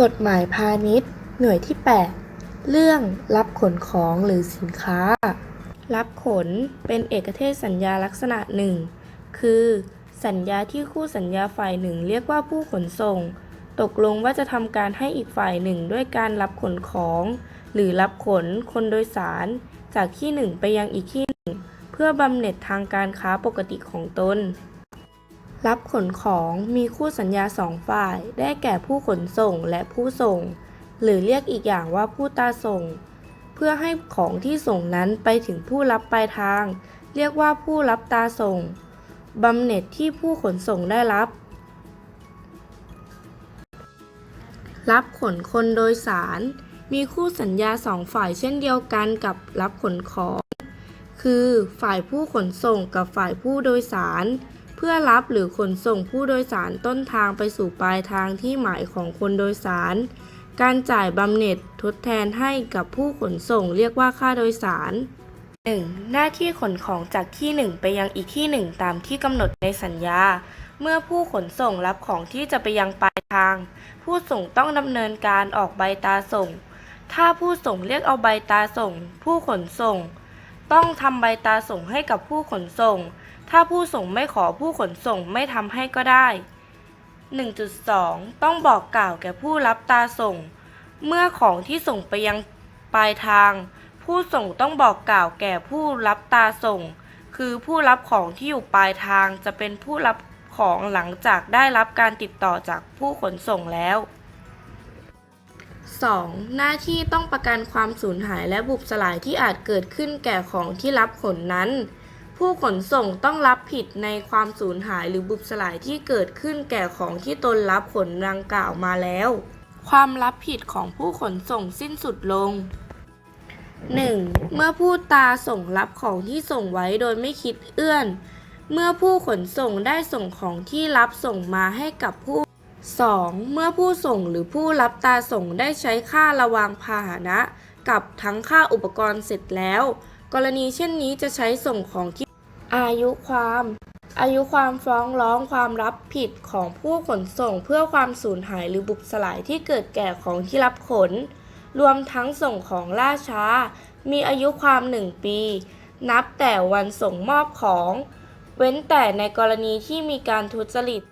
กฎหมายพาณิชย์ หน่วยที่ 8 เรื่องรับขนของหรือสินค้า รับขนเป็นเอกเทศสัญญาลักษณะหนึ่ง คือ สัญญาที่คู่สัญญาฝ่ายหนึ่งเรียกว่าผู้ขนส่ง ตกลงว่าจะทำการให้อีกฝ่ายหนึ่งด้วยการรับขนของ หรือรับขนคนโดยสาร จากที่หนึ่งไปยังอีกที่หนึ่ง เพื่อบำเหน็จทางการค้าปกติของตน รับขนของมีคู่สัญญาสองฝ่าย ได้แก่ผู้ขนส่งและผู้ส่ง หรือเรียกอีกอย่างว่าผู้ตาส่ง เพื่อให้ของที่ส่งนั้นไปถึงผู้รับปลายทาง เรียกว่าผู้รับตาส่งบำเหน็จที่ผู้ขนส่งได้รับ รับขนคนโดยสาร มีคู่สัญญาสองฝ่ายเช่นเดียวกันกับรับขนของ คือฝ่ายผู้ขนส่งกับฝ่ายผู้โดยสาร เพื่อรับหรือขนส่งผู้โดยสารต้นทางไปสู่ปลายทางที่หมายของคนโดยสาร การจ่ายบำเหน็จทดแทนให้กับผู้ขนส่งเรียกว่าค่าโดยสาร 1. หน้าที่ขนของจากที่หนึ่งไปยังอีกที่หนึ่งตามที่กำหนดในสัญญา เมื่อผู้ขนส่งรับของที่จะไปยังปลายทาง ผู้ส่งต้องดำเนินการออกใบตาส่ง ถ้าผู้ส่งเรียกเอาใบตาส่ง ผู้ขนส่ง ต้องทำใบตาส่งให้กับผู้ขนส่ง ถ้าผู้ส่งไม่ขอผู้ขนส่งไม่ทำให้ก็ได้ 1.2 ต้องบอกกล่าวแก่ผู้รับตาส่ง เมื่อของที่ส่งไปยังปลายทาง ผู้ส่งต้องบอกกล่าวแก่ผู้รับตาส่ง คือผู้รับของที่อยู่ปลายทางจะเป็นผู้รับของหลังจากได้รับการติดต่อจากผู้ขนส่งแล้ว 2. หน้าที่ต้องประกันความสูญหายและบุบสลายที่อาจเกิดขึ้นแก่ของที่รับขนนั้น ผู้ขนส่งต้องรับผิดในความสูญหายหรือบุบสลายที่เกิดขึ้นแก่ของที่ตนรับขนดังกล่าวมาแล้ว ความรับผิดของผู้ขนส่งสิ้นสุดลง 1. เมื่อผู้ตาส่งรับของที่ส่งไว้โดยไม่คิดเอื้อน เมื่อผู้ขนส่งได้ส่งของที่รับส่งมาให้กับผู้ 2. เมื่อผู้ส่งหรือผู้รับตาส่งได้ใช้ค่าระวางพาหนะ กับทั้งค่าอุปกรณ์เสร็จแล้ว กรณีเช่นนี้จะใช้ส่งของที่อายุความ อายุความฟ้องร้องความรับผิดของผู้ขนส่งเพื่อความสูญหายหรือบุบสลายที่เกิดแก่ของที่รับขน รวมทั้งส่งของล่าช้า มีอายุความ 1 ปี นับแต่วันส่งมอบของ เว้นแต่ในกรณีที่มีการทุจริต